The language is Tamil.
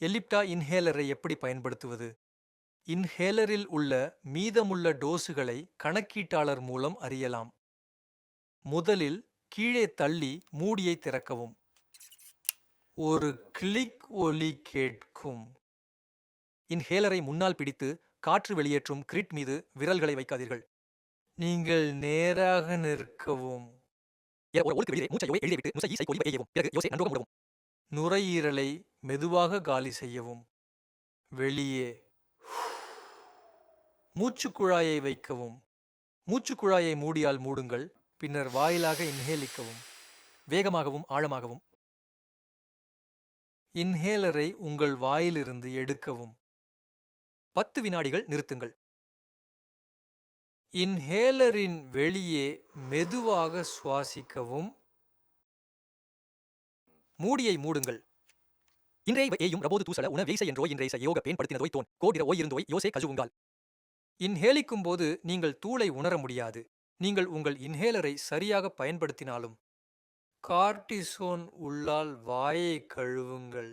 எலிப்டா இன்ஹேலரை எப்படி பயன்படுத்துவது? இன்ஹேலரில் உள்ள மீதமுள்ள டோஸுகளை கணக்கீட்டாளர் மூலம் அறியலாம். முதலில் கீழே தள்ளி மூடியை திறக்கவும். ஒரு கிளிக் ஒலி கேட்கும். இன்ஹேலரை முன்னால் பிடித்து காற்று வெளியேற்றும் கிரிட் மீது விரல்களை வைக்காதீர்கள். நீங்கள் நேராக நிற்கவும். நுரையீரலை மெதுவாக காலி செய்யவும் வெளியே மூச்சுக்குழாயை வைக்கவும் மூச்சுக்குழாயை மூடியால் மூடுங்கள் பின்னர் வாயிலாக இன்ஹேலிக்கவும் வேகமாகவும் ஆழமாகவும். இன்ஹேலரை உங்கள் வாயிலிருந்து எடுக்கவும். பத்து வினாடிகள் நிறுத்துங்கள். இன்ஹேலரின் வெளியே மெதுவாக சுவாசிக்கவும். மூடியை மூடுங்கள். இன்றைய ஏயும் ரபோது தூசல உண வேசை என்றோ இன்றைய யோக பயன்படுத்தினதோய் தோன். கோடிர ஓய் இருந்தோய் யோசே கஜுவுங்கால் இன்ஹேலிக்கும் போது நீங்கள் தூளை உணர முடியாது. நீங்கள் உங்கள் இன்ஹேலரை சரியாக பயன்படுத்தினாலும். கார்டிசோன் உள்ளால் வாயை கழுவுங்கள்.